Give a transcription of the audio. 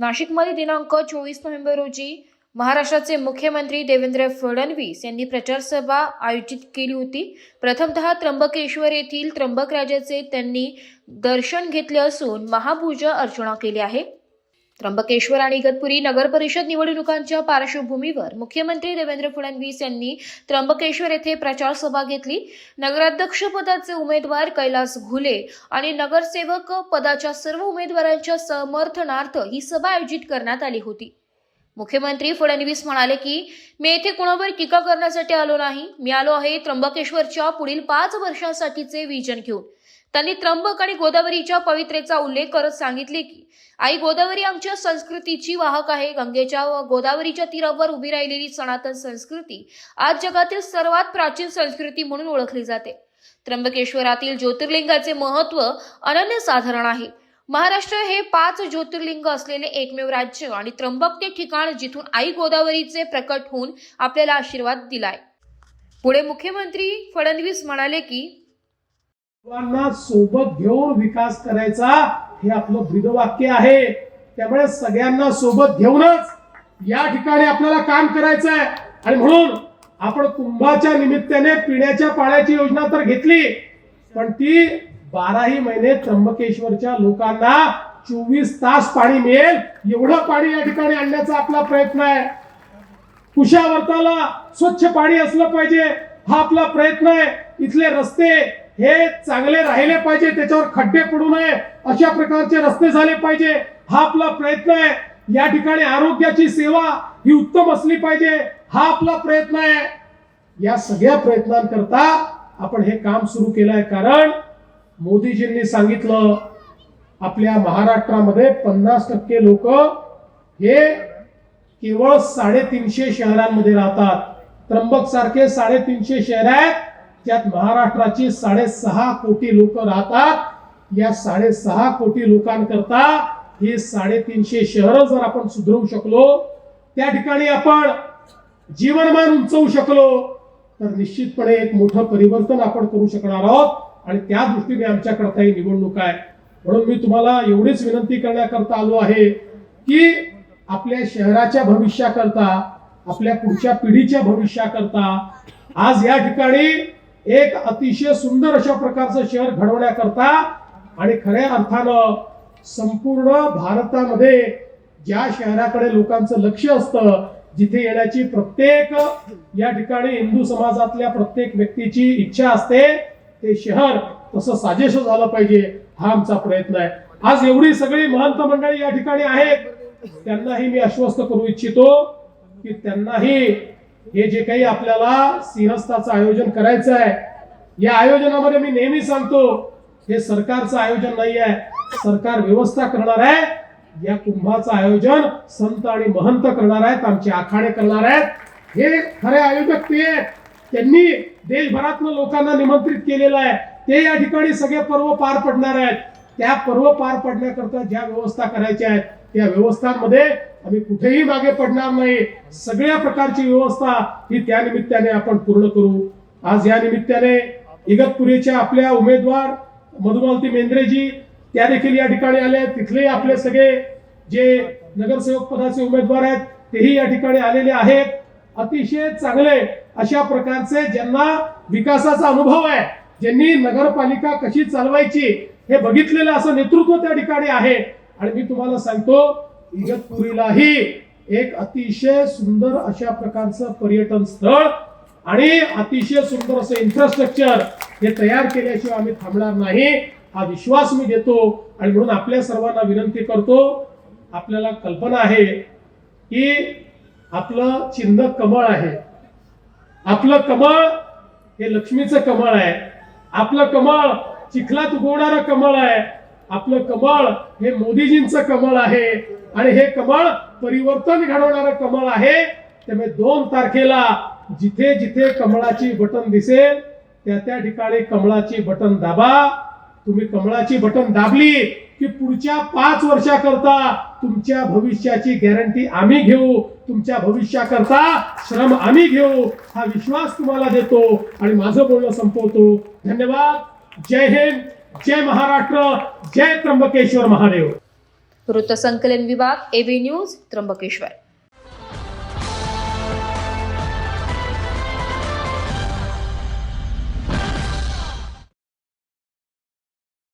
नाशिकमध्ये दिनांक चोवीस नोव्हेंबर रोजी महाराष्ट्राचे मुख्यमंत्री देवेंद्र फडणवीस यांनी प्रचारसभा आयोजित केली होती. प्रथमतः त्र्यंबकेश्वर येथील त्र्यंबक राजाचे त्यांनी दर्शन घेतले असून महापूजा अर्चना केली आहे. त्र्यंबकेश्वर आणि इगतपुरी नगर परिषद निवडणुकांच्या पार्श्वभूमीवर मुख्यमंत्री देवेंद्र फडणवीस यांनी त्र्यंबकेश्वर येथे प्रचार सभा घेतली. नगराध्यक्ष पदाचे उमेदवार कैलास घुले आणि नगरसेवक पदाच्या सर्व उमेदवारांच्या समर्थनार्थ ही सभा आयोजित करण्यात आली होती. मुख्यमंत्री फडणवीस म्हणाले की मी येथे कोणावर टीका करण्यासाठी आलो नाही. मी आलो आहे त्र्यंबकेश्वरच्या पुढील पाच वर्षांसाठीचे विजन घेऊन. त्यांनी त्र्यंबक आणि गोदावरीच्या पवित्रेचा उल्लेख करत सांगितले की आई गोदावरी आमच्या संस्कृतीची वाहक आहे. गंगेच्या व गोदावरीच्या तीरावर उभी राहिलेली सनातन संस्कृती आज जगातील सर्वात प्राचीन संस्कृती म्हणून ओळखली जाते. त्र्यंबकेश्वरातील ज्योतिर्लिंगाचे महत्त्व अनन्यसाधारण आहे. महाराष्ट्र हे पाच ज्योतिर्लिंग असलेले एकमेव राज्य आणि त्र्यंबक ते ठिकाण जिथून आई गोदावरीचे प्रकट होऊन आपल्याला आशीर्वाद दिलाय. पुढे मुख्यमंत्री फडणवीस म्हणाले की सर्वांना सोबत घेऊन विकास करायचा हे आपलं ब्रीदवाक्य आहे. त्यामुळे सगळ्यांना सोबत घेऊनच या ठिकाणी आपल्याला काम करायचं आहे आणि म्हणून आपण कुंभाच्या निमित्ताने पिण्याच्या पाण्याची योजना तर घेतली पण ती बाराही महिने त्र्यंबकेश्वरच्या लोकांना चोवीस तास पाणी मिळेल एवढं पाणी या ठिकाणी आणण्याचा आपला प्रयत्न आहे. कुशावर्ताला स्वच्छ पाणी असलं पाहिजे हा आपला प्रयत्न आहे. इथले रस्ते हे चांगले राहिले पाहिजे त्याच्यावर खड्डे पडू नये अशा प्रकारचे रस्ते झाले पाहिजे. हा आपला प्रयत्न आहे. या ठिकाणी आरोग्याची सेवा ही उत्तम असली पाहिजे. हा आपला प्रयत्न आहे. या सगळ्या प्रयत्नांकरता आपण हे काम सुरू केलं आहे कारण मोदीजींनी सांगितलं आपल्या महाराष्ट्रामध्ये पन्नास टक्के लोक हे केवळ साडेतीनशे शहरांमध्ये राहतात. त्र्यंबक सारखे साडेतीनशे शहर आहेत. त्यात महाराष्ट्राची साडेसहा कोटी लोक राहतात या साडेसहा कोटी लोकांकरता हे साडेतीनशे शहर जर आपण सुधरवू शकलो त्या ठिकाणी आपण जीवनमान उंचवू शकलो तर निश्चितपणे एक मोठं परिवर्तन आपण करू शकणार आहोत. आणि त्या दृष्टीने आमच्याकडे ही निवडणूक आहे. म्हणून मी तुम्हाला एवढीच विनंती करण्याकरता आलो आहे की आपल्या शहराच्या भविष्याकरता आपल्या पुढच्या पिढीच्या भविष्याकरता आज या ठिकाणी एक अतिशय सुंदर अशा प्रकारचं शहर घडवण्याकरता आणि खऱ्या अर्थानं संपूर्ण भारतामध्ये ज्या शहराकडे लोकांचं लक्ष असतं जिथे येण्याची प्रत्येक या ठिकाणी हिंदू समाजातल्या प्रत्येक व्यक्तीची इच्छा असते ते शहर तसं साजेस झालं पाहिजे हा आमचा प्रयत्न आहे. आज एवढी सगळी महंत मंडळी या ठिकाणी आहेत. त्यांनाही मी आश्वस्त करू इच्छितो की त्यांनाही हे जे काही आपल्याला सिंहस्थाचं आयोजन करायचं आहे या आयोजनामध्ये मी नेहमी सांगतो हे सरकारचं आयोजन नाही आहे. सरकार व्यवस्था करणार आहे. या कुंभाचं आयोजन संत आणि महंत करणार आहेत आमचे आखाडे करणार आहेत. हे खरे आयोजक ते आहेत. त्यांनी देशभरातनं लोकांना निमंत्रित केलेलं आहे. ते या ठिकाणी सगळे पर्व पार पडणार आहेत. त्या पर्व पार पडण्याकरता ज्या व्यवस्था करायच्या आहेत त्या व्यवस्थांमध्ये आम्ही कुठेही मागे पडणार नाही. सगळ्या प्रकारची व्यवस्था ही त्या निमित्ताने आपण पूर्ण करू. आज या निमित्ताने इगतपुरीच्या आपल्या उमेदवार मधुमालती मेंद्रेजी त्या देखील या ठिकाणी आले. तिथले आपले सगळे जे नगरसेवक पदाचे उमेदवार आहेत तेही या ठिकाणी आलेले आहेत. अतिशय चांगले अशा प्रकारचे ज्यांना विकासाचा अनुभव आहे ज्यांनी नगरपालिका कशी चालवायची हे बघितलेलं असं नेतृत्व त्या ठिकाणी आहे. आणि मी तुम्हाला सांगतो इगतपुरीलाही एक अतिशय सुंदर अशा प्रकारचं पर्यटन स्थळ आणि अतिशय सुंदर असं इन्फ्रास्ट्रक्चर हे तयार केल्याशिवाय आम्ही थांबणार नाही. हा विश्वास मी देतो आणि म्हणून आपल्या सर्वांना विनंती करतो आपल्याला कल्पना आहे की आपलं चिन्ह कमळ आहे. आपलं कमळ हे लक्ष्मीचं कमळ आहे. आपलं कमळ चिखलात उगवणारं कमळ आहे. आपलं कमळ हे मोदीजींचं कमळ आहे. आणि हे कमळ परिवर्तन घडवणारं कमळ आहे. त्यामुळे दोन तारखेला जिथे जिथे कमळाची बटन दिसेल त्या त्या ठिकाणी कमळाची बटन दाबा. तुम्ही कमळाची बटन दाबली की पुढच्या पाच वर्षाकरता तुमच्या भविष्याची गॅरंटी आम्ही घेऊ. तुमच्या भविष्याकरता श्रम आम्ही घेऊ. हा विश्वास तुम्हाला देतो. आणि माझं बोलणं संपवतो. धन्यवाद. जय हिंद. जय महाराष्ट्र जय त्र्यंबकेश्वर महादेव. वृत्तसंकलन विभाग एबी न्यूज त्र्यंबकेश्वर.